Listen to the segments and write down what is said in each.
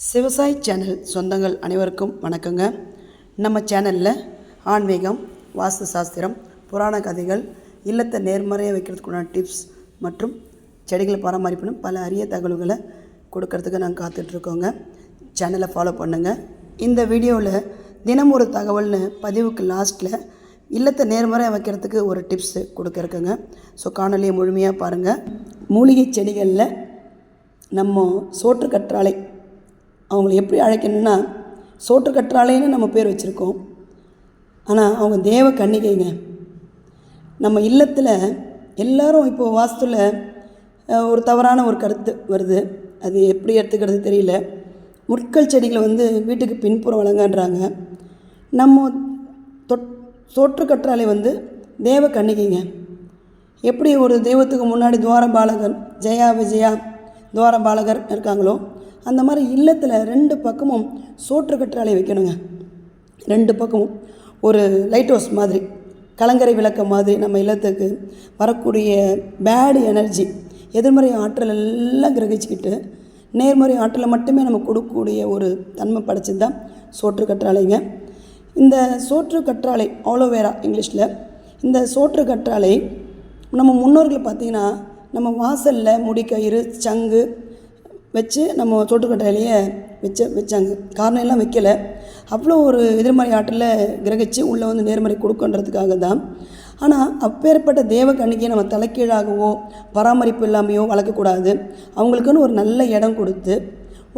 சிவசாய் channel சொந்தங்கள் அனைவருக்கும் வணக்கங்க. நம்ம சேனலில் ஆன்மீகம் வாஸ்து சாஸ்திரம் புராண கதைகள் இல்லத்தை நேர்மறையாக வைக்கிறதுக்குண்டான டிப்ஸ் மற்றும் செடிகளை பராமரிப்புன்னு பல அரிய தகவல்களை கொடுக்கறதுக்கு நாங்கள் காத்துட்ருக்கோங்க. சேனலை ஃபாலோ பண்ணுங்கள் இந்த வீடியோவில் தினம் ஒரு தகவல்னு பதிவுக்கு லாஸ்ட்டில் இல்லத்தை நேர்மறையாக வைக்கிறதுக்கு ஒரு டிப்ஸு கொடுக்குறக்குங்க ஸோ காணொலியை முழுமையாக பாருங்கள் மூலிகை செடிகளில் நம்ம சோற்று கற்றாழை அவங்கள எப்படி அழைக்கணும்னா சோற்று கற்றாழைன்னு நம்ம பேர் வச்சுருக்கோம். ஆனால் அவங்க தேவ கன்னிகைங்க. நம்ம இல்லத்தில் எல்லோரும் இப்போது வாஸ்துவில் ஒரு தவறான ஒரு கருத்து வருது. அது எப்படி எடுத்துக்கிறது தெரியல. முட்கள் செடிகளை வந்து வீட்டுக்கு பின்புறம் வழங்கன்றாங்க நம்ம தொட் சோற்று கற்றாழை வந்து தேவ கன்னிகைங்க. எப்படி ஒரு தெய்வத்துக்கு முன்னாடி துவார பாலகர் ஜெயா விஜயா துவார பாலகர் இருக்காங்களோ அந்த மாதிரி இல்லத்தில் ரெண்டு பக்கமும் சோற்று கற்றாழை வைக்கணுங்க. ரெண்டு பக்கமும். ஒரு லைட் ஹவுஸ் மாதிரி கலங்கரை விளக்கம் மாதிரி நம்ம இல்லத்துக்கு வரக்கூடிய பேடு எனர்ஜி எதிர்மறை ஆற்றல் எல்லாம் கிரகிச்சிக்கிட்டு நேர்மறை ஆற்றலை மட்டுமே நம்ம கொடுக்கக்கூடிய ஒரு தன்மை படைச்சது தான் சோற்று கற்றாழைங்க. இந்த சோற்று கற்றாழை ஆலோவேரா இங்கிலீஷில் இந்த சோற்று கற்றாழை நம்ம முன்னோர்கள் பார்த்திங்கன்னா நம்ம வாசலில் முடிக்கயிறு சங்கு வச்சு நம்ம சோட்டுக்கட்டையிலேயே வச்ச வச்சாங்க. காரணம் எல்லாம் வைக்கல. அவ்வளோ ஒரு எதிர்மறை ஆற்றலில் கிரகிச்சு உள்ளே வந்து நேர்மறை கொடுக்கன்றதுக்காக தான். ஆனால் அப்பேற்பட்ட தேவ கண்ணிக்கையை நம்ம தலைக்கீழாகவோ பராமரிப்பு இல்லாமையோ வளர்க்கக்கூடாது. அவங்களுக்குன்னு ஒரு நல்ல இடம் கொடுத்து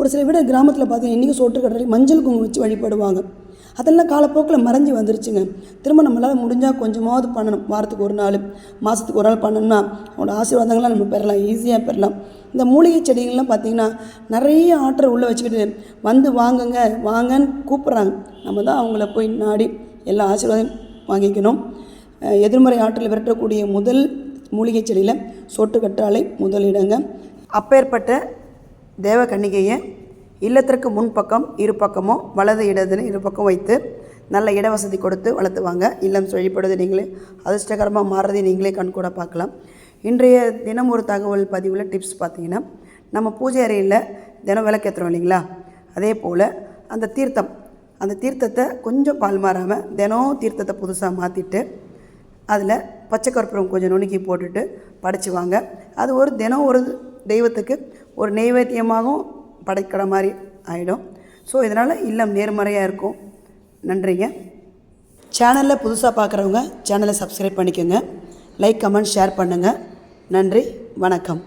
ஒரு சில வீடு கிராமத்தில் பார்த்தீங்கன்னா இன்றைக்கி சோற்றுக்கற்றாழை மஞ்சள் குங்குமம் வச்சு வழிபடுவாங்க. அதெல்லாம் காலப்போக்கில் மறைஞ்சி வந்துருச்சுங்க. திரும்ப நம்மளால் முடிஞ்சால் கொஞ்சமாவது பண்ணணும். வாரத்துக்கு ஒரு நாள் மாதத்துக்கு ஒரு நாள் பண்ணணும்னா அவனோட ஆசீர்வாதங்கள்லாம் நம்ம பெறலாம் ஈஸியாக பெறலாம். இந்த மூலிகை செடிகள்லாம் பார்த்திங்கன்னா நிறைய ஆற்றல் உள்ளே வச்சுக்கிட்டு வந்து வாங்குங்க வாங்கன்னு கூப்பிட்றாங்க. நம்ம தான் அவங்கள போய் நாடி எல்லா ஆசீர்வாதம் வாங்கிக்கணும். எதிர்மறை ஆற்றல் விரட்டக்கூடிய முதல் மூலிகை செடியில் சொட்டு கற்றாழை முதலிடங்க அப்பேற்பட்ட தேவ கன்னிகையை இல்லத்திற்கு முன்பக்கம் இரு பக்கமும் வலது இடதுன்னு இரு பக்கம் வைத்து நல்ல இடவசதி கொடுத்து வளர்த்துவாங்க. இல்லம் சொல்லிப்படுது நீங்களே. அதிர்ஷ்டகரமாக மாறுறதை நீங்களே கண்கூட பார்க்கலாம். இன்றைய தினம் ஒரு தகவல் பதிவில் டிப்ஸ் பார்த்தீங்கன்னா நம்ம பூஜை அறையில் தினம் விளக்கேற்றுறோம் இல்லைங்களா? அதே போல் அந்த தீர்த்தம் அந்த தீர்த்தத்தை கொஞ்சம் பால் மாறாமல் தினம் தீர்த்தத்தை புதுசாக மாற்றிட்டு அதில் பச்சை கற்பூரம் கொஞ்சம் நுணுக்கி போட்டுட்டு படைச்சுவாங்க. அது ஒரு தினம் ஒரு தெய்வத்துக்கு ஒரு நெய்வேத்தியமாகவும் படைக்கிற மாதிரி ஆகிடும் ஸோ இதனால் இல்லம் நேர்மறையாக இருக்கும். நன்றிங்க. சேனலில் புதுசாக பார்க்குறவங்க சேனலை சப்ஸ்கிரைப் பண்ணிக்கோங்க. லைக் கமெண்ட் ஷேர் பண்ணுங்கள் நன்றி வணக்கம்.